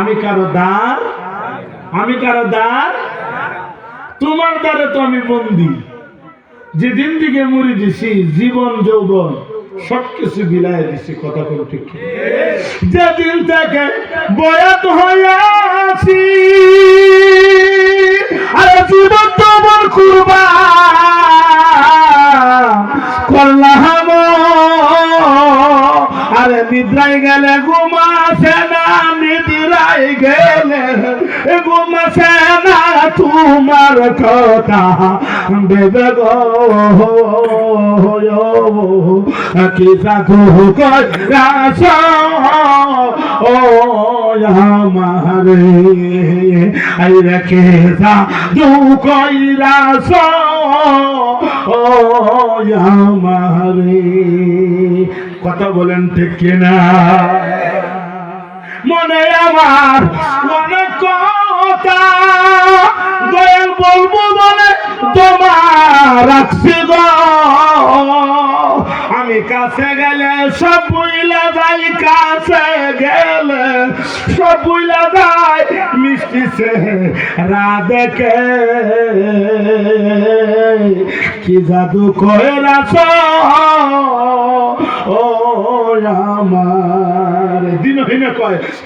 আমি কারও দ্বার? আমি কারও দ্বার? তোমার দ্বারে তো আমি বন্দি। যেদিন দিকে মরি দিছি, জীবন, যৌবন, সবকিছু বিলায় দিছি, কথা কোন ঠিক? যেদিন থেকে বয়াত হইয়াছি গেলে ঘুমাসে না নিদ্রাই গেলে ঘুমাসে না তোমার কথা বেবে গো কি সাধু কইরাস ও আমারে। আই রেখে সাধু কইরাস ও আমারে। কথা বলেন ঠিক কিনা? মনে আমার মনে কথা? দয়াল বলব বলে তোমার রাখছি গো। আমি কাছে গেলে সব বুইলা যাই কাছে গেলে সব বুইলা যাই মিষ্টি সে রাধেকে। কি জাদু করে রাস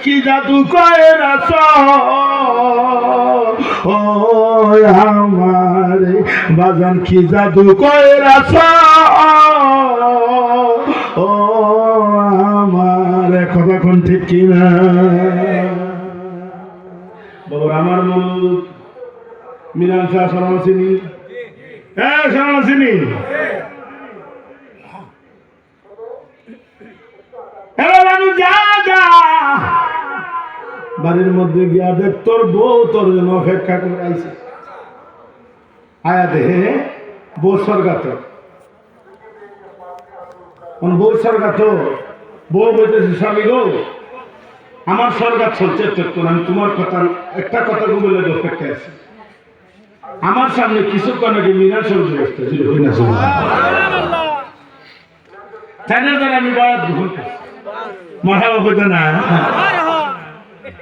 কি জাদু কয় রাস? ও আমার, বাজান, কি জাদু কয় রাস? ও আমার, কথা কোন ঠিক কিনা? বাবার, আমার মন মিরান শাহ শর্মা চিনি। হ্যাঁ শর্মা চিনি। বাড়ির মধ্যে গিয়া দেখ, তোর বউ তোর জন্য অপেক্ষা করে আইছে। আয়া দেহে বউ স্বর্গাত। বউ স্বর্গাত? বউ বলতেছে, স্বামী গো, আমার স্বর্গাত চলছে তোর, আমি তোমার কথা, একটা কথা বলে অপেক্ষা আছে। আমার সামনে কিছুক্ষণ আগে মিনার সবজি বসতেছিল তাদের দ্বারা আমি বাদ গ্রহণ করছি। মাথা না।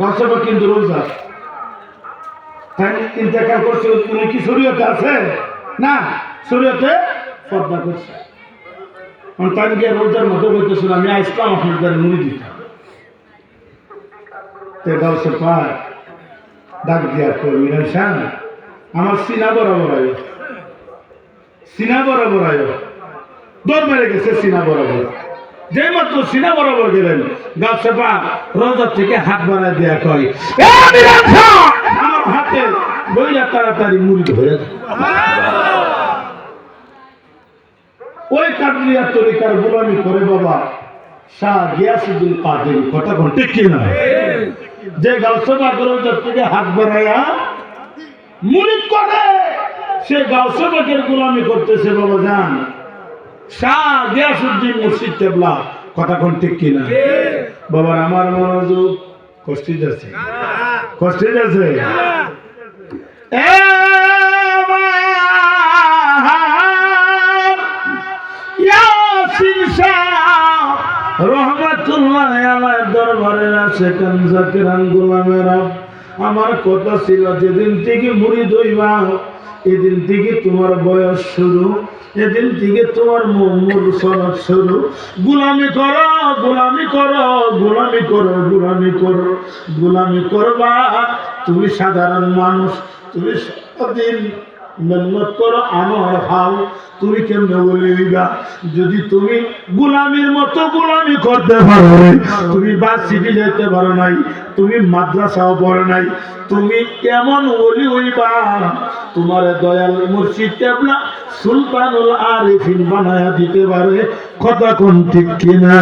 দর্শক কিন্তু রোজা। তাই ইন্তেকাল করছে, উনি কি শরীয়তে আছে? না, শরীয়তে পর্দা করছে। তাই গিয়ে রোজার মতো বলতেছিল আমি ইসলাম আহমেদের মুড়ি দিতাম। ডাক দিয়া কই শাহ আমার সিনা বরাবর আয়ো। সিনা বরাবর আয়ো। দৌড় মেরে গেছে সিনা বরাবর। যে সিনা বরাবর গেলেন গাছ সেপা রোজার থেকে হাত বাড়ায় দেয়া কয়! আমার হাতে তাড়াতাড়ি মুড়ি ধরে ওই কাবলিয়া তরিকার গোলামি করে বাবা, শাহ গিয়াসুদ্দিন কাদের কথা ঠিক কি না? যে গাউসভা রোজার থেকে হাত বাড়াইয়া মুড়ি করে সে গাউসবাকের গোলামি করতেছে, বাবা, জান। শাহ গিয়াসুদ্দিন মুর্শিদ টেবলা কথা কোন ঠিক কিনা? বাবার আমার মনোযোগ কষ্টে যাচ্ছে। কষ্টে রহমাতুল্লাহ দরবারে আছে গোলামেরা আমার কথা ছিল, যেদিন থেকে মুড়ি দইবা এদিন থেকে তোমার বয়স শুরু, এদিন থেকে তোমার মোহাম্মদ সনদ শুরু। গুলামি করো গুলামি করো গুলামি করো গুলামি করো, গুলামি করবা। তুমি সাধারণ মানুষ, তুমি সারাদিন মেহনত করো আমার হাও তুমি কেমনে বলিবা যদি তুমি গোলামির মতো গোলামি করতে পারো তুমি বাস শিখে যেতে পারো নাই, তুমি মাদ্রাসাও পড়ো নাই, তুমি কেমন বলি হইবা, তোমার দয়াল মুর্শিদ টেবলা সুলতানুল আরিফিন বানায়া দিতে পারে, কথা কোন ঠিক কিনা?